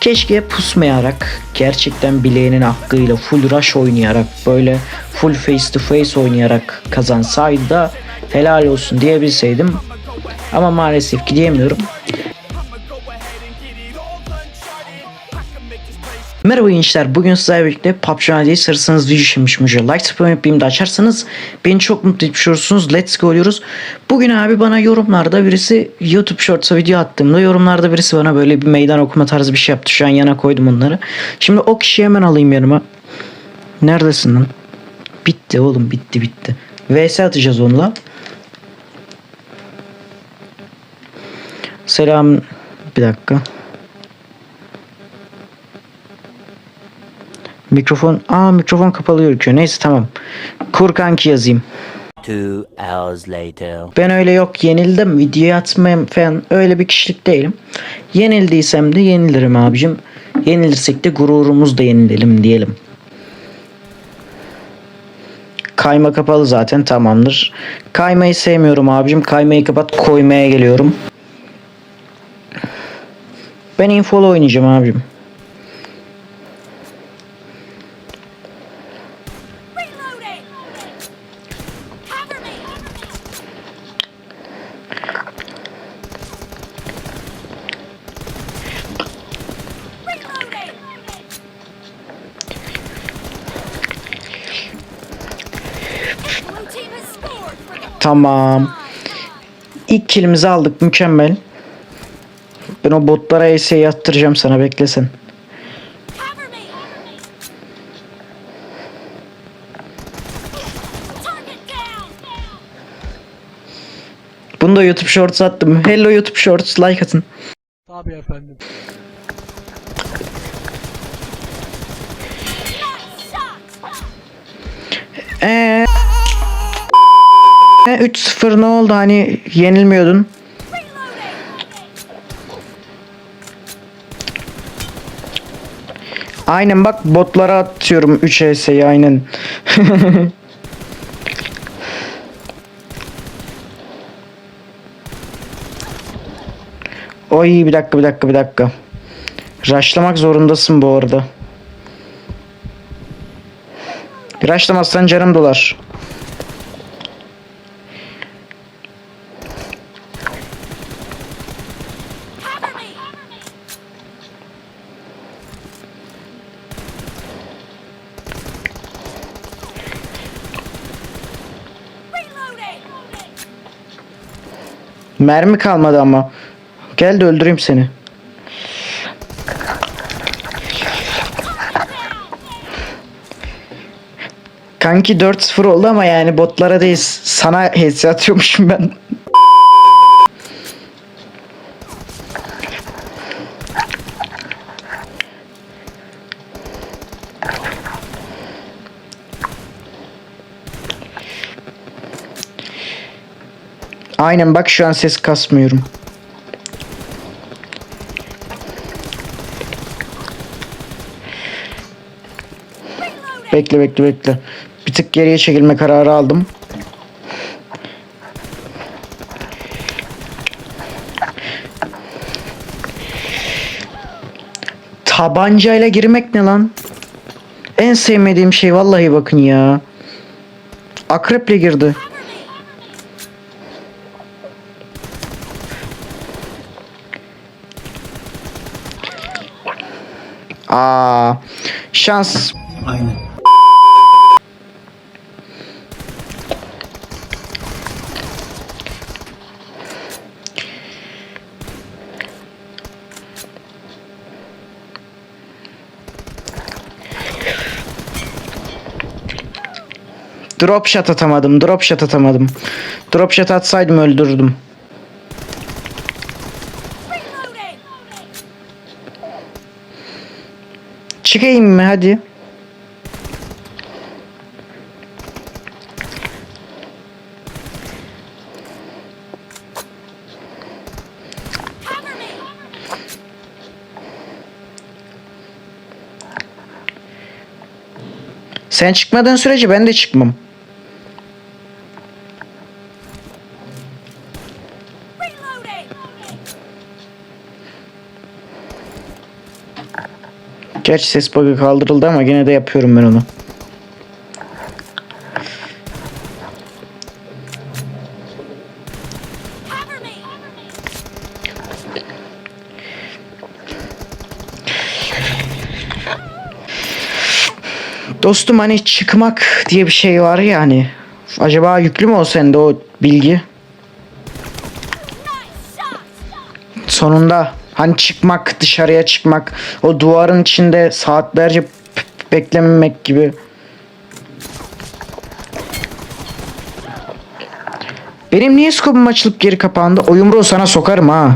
Keşke pusmayarak gerçekten bileğinin hakkıyla full rush oynayarak böyle full face to face oynayarak kazansaydı da helal olsun diyebilseydim. Ama maalesef ki diyemiyorum. Merhaba gençler. Bugün sizlerle birlikte PUBG Mobile'yi sarısanız video işlemiş müce. Like benim de açarsanız beni çok mutlu etmiş olursunuz. Let's go oluyoruz. Bugün abi bana yorumlarda birisi YouTube Shorts'a video attığımda yorumlarda birisi bana böyle bir meydan okuma tarzı bir şey yaptı. Şu an yana koydum onları. Şimdi o kişiyi hemen alayım yanıma. Neredesin lan? Bitti oğlum bitti bitti. VS atacağız onunla. Selam. Bir dakika. Mikrofon, aa mikrofon kapalı gözüküyor. Neyse tamam. Kur kanki yazayım. Two hours later. Ben öyle yok yenildim video atmayayım falan öyle bir kişilik değilim. Yenildiysem de yenilirim abicim. Yenilirsek de gururumuz da yenilelim diyelim. Kayma kapalı zaten tamamdır. Kaymayı sevmiyorum abicim. Kaymayı kapat koymaya geliyorum. Ben infolu oynayacağım abicim. Tamam. İlk kilimizi aldık mükemmel. Ben o botlara ESE yattıracağım sana beklesin. Bunu da YouTube Shorts attım. Hello YouTube Shorts like atın. Tabii efendim. 3-0 ne oldu hani yenilmiyordun. Aynen bak botlara atıyorum 3 ES'yi aynen. Oy bir dakika bir dakika bir dakika. Rushlamak zorundasın bu arada. Rushlamazsan canım dolar. Mermi kalmadı ama. Gel de öldüreyim seni. Kanki 4-0 oldu ama yani botlara değil sana HS atıyormuşum ben. Aynen bak şu an ses kasmıyorum. Bekle bekle bekle. Bir tık geriye çekilme kararı aldım. Tabancayla girmek ne lan? En sevmediğim şey vallahi bakın ya. Akreple girdi. Aa, şans. Drop shot atamadım. Drop shot atamadım. Drop shot atsaydım öldürürdüm. Çıkayım mı hadi? Sen çıkmadığın sürece ben de çıkmam. Gerçi ses bug'ı kaldırıldı ama yine de yapıyorum ben onu. Dostum hani çıkmak diye bir şey var ya hani. Acaba yüklü mü o sende o bilgi? Sonunda hani çıkmak dışarıya çıkmak o duvarın içinde saatlerce beklememek gibi. Benim niye skopum açılıp geri kapandı? O yumruğu sana sokarım ha.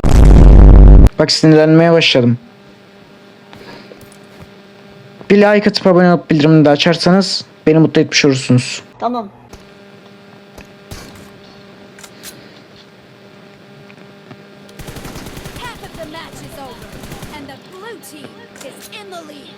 Bak sinirlenmeye başladım. Bir like atıp abone olup bildirimini de açarsanız beni mutlu etmiş olursunuz. Tamam. Match is over, and the blue team is in the lead.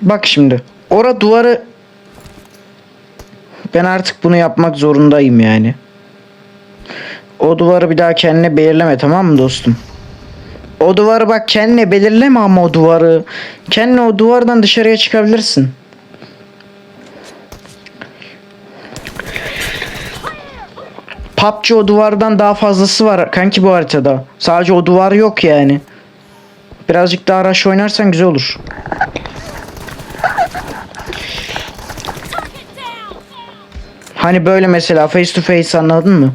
Bak şimdi. Ora duvarı ben artık bunu yapmak zorundayım yani. O duvarı bir daha kendine belirleme tamam mı dostum? O duvarı bak kendine belirleme ama o duvarı. Kendine o duvardan dışarıya çıkabilirsin. PUBG o duvardan daha fazlası var kanki bu haritada. Sadece o duvar yok yani. Birazcık daha rush oynarsan güzel olur. Hani böyle mesela face to face anladın mı?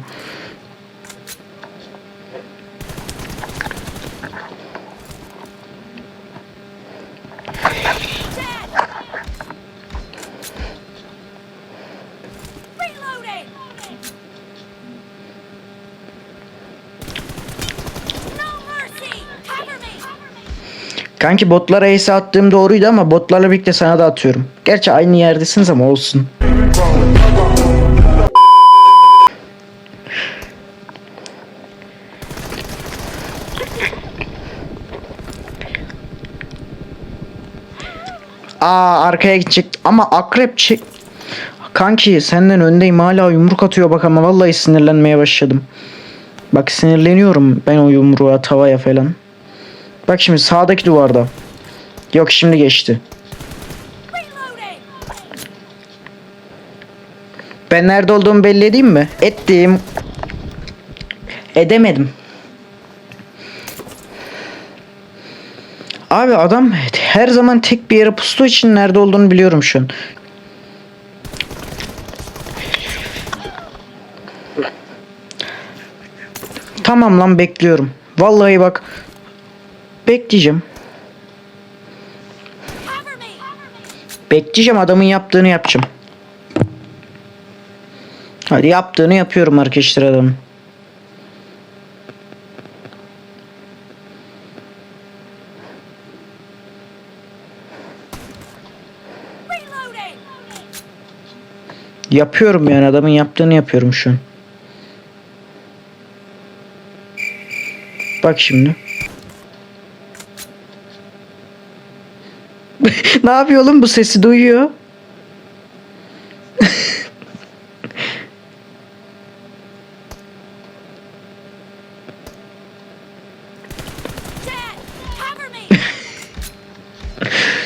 Kanki botlara ace attığım doğruydu ama botlarla birlikte sana da atıyorum. Gerçi aynı yerdesiniz ama olsun. Aa arkaya gidecek ama akrep çek. Kanki senden öndeyim hala yumruk atıyor bak ama vallahi sinirlenmeye başladım. Bak sinirleniyorum ben o yumruğa tavaya falan. Bak şimdi sağdaki duvarda. Yok şimdi geçti. Ben nerede olduğumu belli edeyim mi? Ettim. Edemedim. Abi adam her zaman tek bir yere pustuğu için nerede olduğunu biliyorum şu an. Tamam lan bekliyorum. Vallahi bak. Bekleyeceğim. Bekleyeceğim adamın yaptığını yapacağım. Hadi yaptığını yapıyorum arkadaşlar adamın. Yapıyorum yani adamın yaptığını yapıyorum şu an. Bak şimdi. ne yapıyor oğlum bu sesi duyuyor.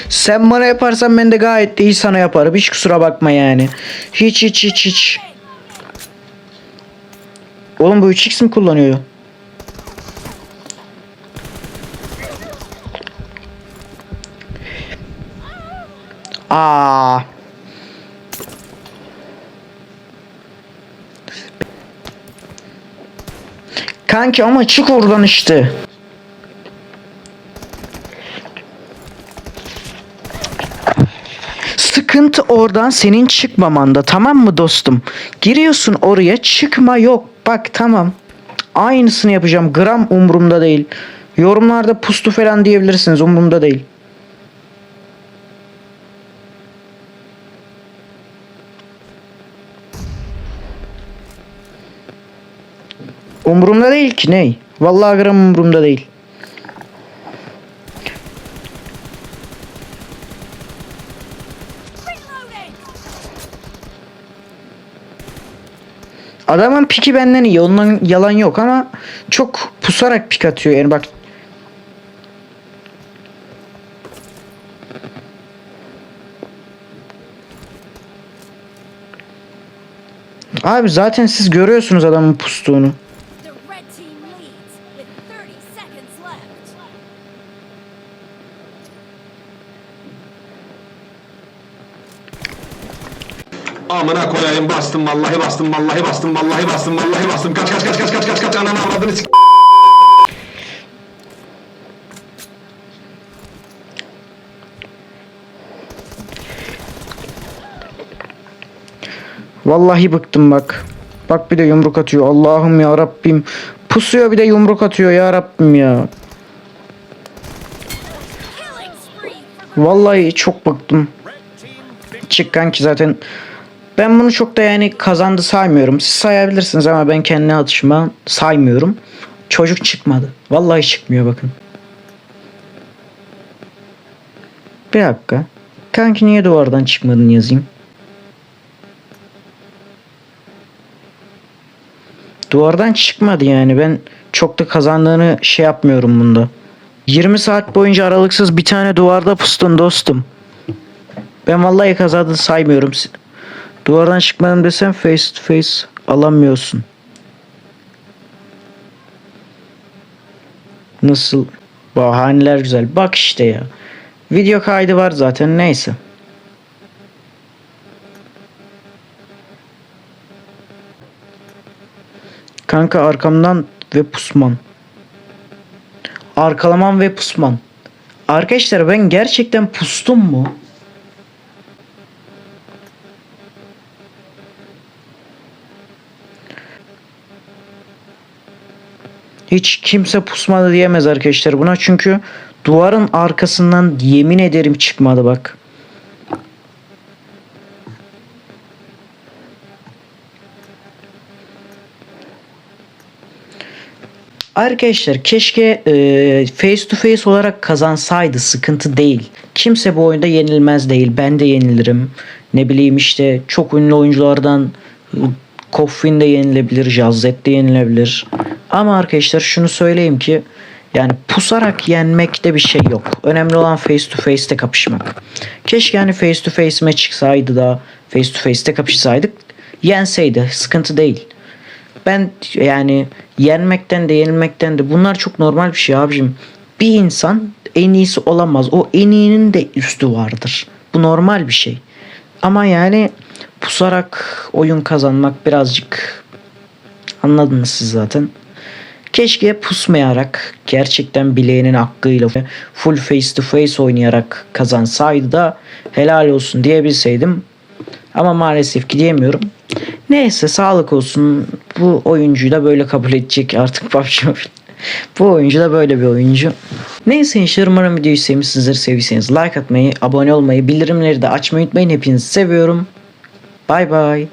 Sen bana yaparsan ben de gayet de iyi sana yaparım. Hiç kusura bakma yani. Hiç hiç hiç hiç. Oğlum bu 3x mi kullanıyor? Aa. Kanki ama çık oradan işte. Sıkıntı oradan senin çıkmamanda tamam mı dostum? Giriyorsun oraya çıkma yok. Bak tamam. Aynısını yapacağım. Gram umurumda değil. Yorumlarda pustu falan diyebilirsiniz. Umurumda değil. Umurumda değil ki ney? Vallahi gram umurumda değil. Adamın piki benden iyi. Ondan yalan yok ama çok pusarak pik atıyor. Yani bak Abi zaten siz görüyorsunuz adamın pustuğunu. Amına koyayım bastım vallahi bastım vallahi bastım vallahi bastım vallahi bastım kaç kaç kaç kaç kaç kaç kaç ananı avradını sik Vallahi bıktım bak. Bak bir de yumruk atıyor. Allah'ım ya Rabbim. Pusuyor bir de yumruk atıyor ya Rabbim ya. Vallahi çok bıktım. Çık kanki zaten. Ben bunu çok da yani kazandı saymıyorum. Siz sayabilirsiniz ama ben kendi atışıma saymıyorum. Çocuk çıkmadı. Vallahi çıkmıyor bakın. Bir dakika. Kanki niye duvardan çıkmadın yazayım. Duvardan çıkmadı yani. Ben çok da kazandığını şey yapmıyorum bunda. 20 saat boyunca aralıksız bir tane duvarda pustun dostum. Ben vallahi kazandı saymıyorum. Duvardan çıkmadım desem face to face alamıyorsun. Nasıl? Bahaneler güzel. Bak işte ya. Video kaydı var zaten neyse. Kanka arkamdan ve pusman. Arkalamam ve pusman. Arkadaşlar ben gerçekten pustum mu? Hiç kimse pusmadı diyemez arkadaşlar buna çünkü duvarın arkasından yemin ederim çıkmadı bak. Arkadaşlar keşke e, face to face olarak kazansaydı sıkıntı değil. Kimse bu oyunda yenilmez değil. Ben de yenilirim. Ne bileyim işte çok ünlü oyunculardan e, Coffin de yenilebilir, Jazzet de yenilebilir. Ama arkadaşlar şunu söyleyeyim ki yani pusarak yenmekte bir şey yok. Önemli olan face to face'te kapışmak. Keşke yani face to face'ime çıksaydı da face to face'te kapışsaydık yenseydi. Sıkıntı değil. Ben yani yenmekten de yenilmekten de bunlar çok normal bir şey abicim. Bir insan en iyisi olamaz. O en iyinin de üstü vardır. Bu normal bir şey. Ama yani pusarak oyun kazanmak birazcık anladınız siz zaten. Keşke pusmayarak gerçekten bileğinin hakkıyla full face to face oynayarak kazansaydı da helal olsun diyebilseydim. Ama maalesef ki diyemiyorum. Neyse sağlık olsun. Bu oyuncuyu da böyle kabul edecek artık PUBG Mobile. Bu oyuncu da böyle bir oyuncu. Neyse gençler umarım videoyu sevmişsinizdir. Sevdiyseniz like atmayı, abone olmayı, bildirimleri de açmayı unutmayın. Hepinizi seviyorum. Bay bay.